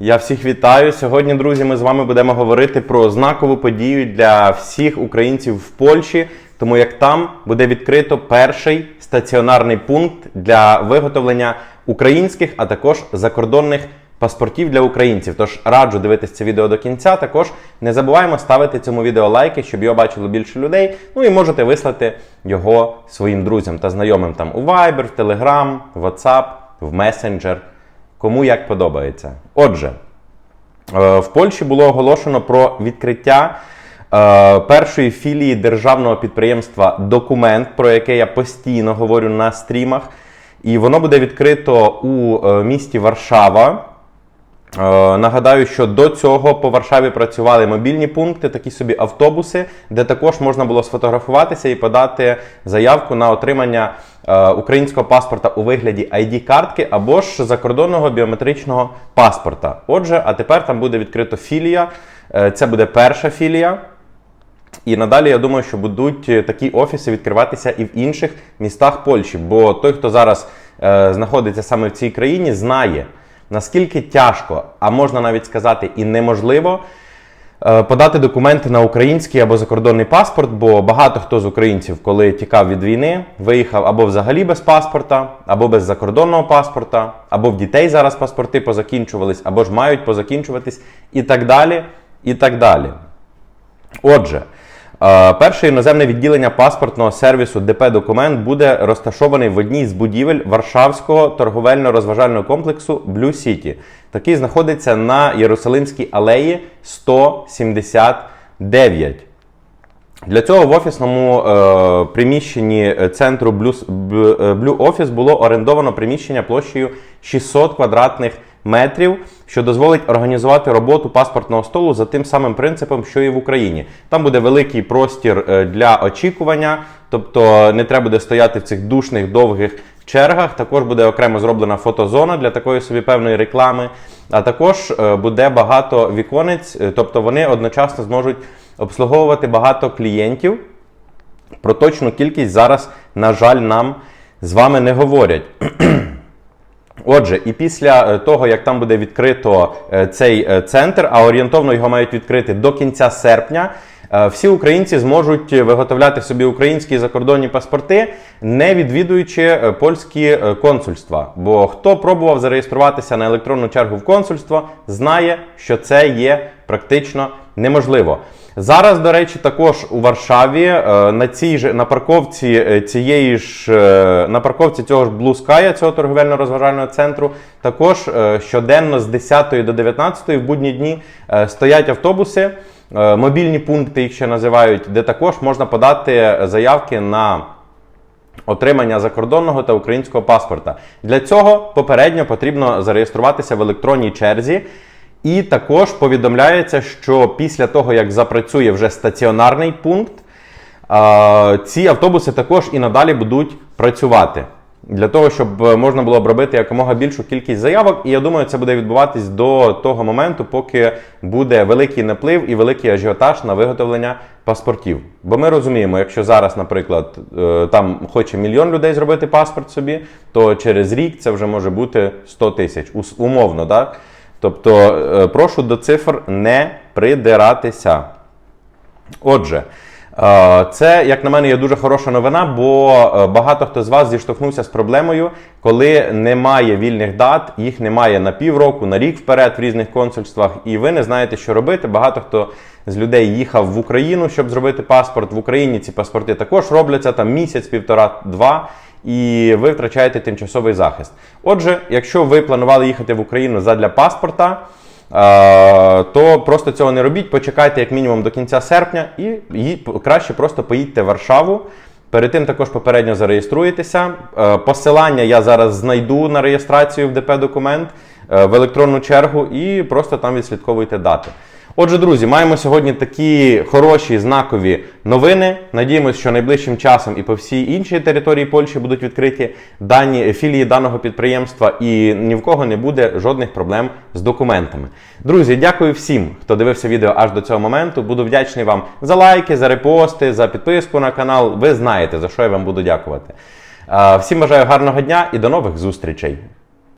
Я всіх вітаю. Сьогодні, друзі, ми з вами будемо говорити про знакову подію для всіх українців в Польщі, тому як там буде відкрито перший стаціонарний пункт для виготовлення українських, а також закордонних паспортів для українців. Тож раджу дивитися це відео до кінця. Також не забуваємо ставити цьому відео лайки, щоб його бачило більше людей. Ну і можете вислати його своїм друзям та знайомим там у Viber, в Telegram, в WhatsApp, в Messenger. Кому як подобається. Отже, е, в Польщі було оголошено про відкриття е, першої філії державного підприємства Документ, про яке я постійно говорю на стрімах. І воно буде відкрито у е, місті Варшава. Е, Нагадаю, що до цього по Варшаві працювали мобільні пункти, такі собі автобуси, де також можна було сфотографуватися і подати заявку на отримання е, українського паспорта у вигляді ID-картки або ж закордонного біометричного паспорта. Отже, а тепер там буде відкрито філія. Е, Це буде перша філія. І надалі я думаю, що будуть такі офіси відкриватися і в інших містах Польщі. Бо той, хто зараз знаходиться саме в цій країні, знає, наскільки тяжко, а можна навіть сказати, і неможливо е, подати документи на український або закордонний паспорт, бо багато хто з українців, коли тікав від війни, виїхав або взагалі без паспорта, або без закордонного паспорта, або в дітей зараз паспорти позакінчувались, або ж мають позакінчуватись, і так далі. І так далі. Отже, перше іноземне відділення паспортного сервісу ДП Документ буде розташований в одній з будівель Варшавського торговельно-розважального комплексу Blue City. Такий знаходиться на Єрусалимській алеї 179. Для цього в офісному е, приміщенні центру Blue Blue Office було орендовано приміщення площею 600 квадратних метрів, що дозволить організувати роботу паспортного столу за тим самим принципом, що і в Україні. Там буде великий простір е, для очікування, тобто не треба буде стояти в цих душних довгих чергах. Також буде окремо зроблена фотозона для такої собі певної реклами. А також е, буде багато віконець, е, тобто вони одночасно зможуть обслуговувати багато клієнтів. Про точну кількість зараз, на жаль, нам з вами не говорять. Отже, і після е, того, як там буде відкрито е, цей е, центр, а орієнтовно його мають відкрити до кінця серпня, всі українці зможуть виготовляти собі українські закордонні паспорти, не відвідуючи польські консульства. Бо хто пробував зареєструватися на електронну чергу в консульство, знає, що це є практично неможливо. Зараз, до речі, також у Варшаві е, на цій же на парковці е, цієї ж е, на парковці цього ж Blue Sky, цього торговельно-розважального центру, також щоденно з 10 до 19 в будні дні стоять автобуси, мобільні пункти їх ще називають, де також можна подати заявки на отримання закордонного та українського паспорта. Для цього попередньо потрібно зареєструватися в електронній черзі. І також повідомляється, що після того, як запрацює вже стаціонарний пункт, ці автобуси також і надалі будуть працювати. Для того, щоб е, можна було робити якомога більшу кількість заявок, і я думаю, це буде відбуватись до того моменту, поки буде великий наплив і великий ажіотаж на виготовлення паспортів. Бо ми розуміємо, якщо зараз, наприклад, е, там хоче мільйон людей зробити паспорт собі, то через рік це вже може бути 100 тисяч, умовно, так? Тобто, е, прошу до цифр не придиратися. Отже, е, це, як на мене, є дуже хороша новина, бо е, багато хто з вас зіштовхнувся з проблемою, коли немає вільних дат, їх немає на півроку, на рік вперед в різних консульствах, і ви не знаєте, що робити. Багато хто з людей їхав в Україну, щоб зробити паспорт. В Україні ці паспорти також робляться там місяць, півтора-два. І ви втрачаєте тимчасовий захист. Отже, якщо ви планували їхати в Україну задля паспорта, Е, то просто цього не робіть. Почекайте як мінімум до кінця серпня і краще просто поїдьте в Варшаву. Перед тим також попередньо зареєструєтеся. Е, Посилання я зараз знайду на реєстрацію в ДП документ е, в електронну чергу і просто там відслідковуйте дати. Отже, друзі, маємо сьогодні такі хороші знакові новини. Надіємося, що найближчим часом і по всій іншій території Польщі будуть відкриті дані філії даного підприємства, і ні в кого не буде жодних проблем з документами. Друзі, дякую всім, хто дивився відео аж до цього моменту. Буду вдячний вам за лайки, за репости, за підписку на канал. Ви знаєте, за що я вам буду дякувати. Всім бажаю гарного дня і до нових зустрічей.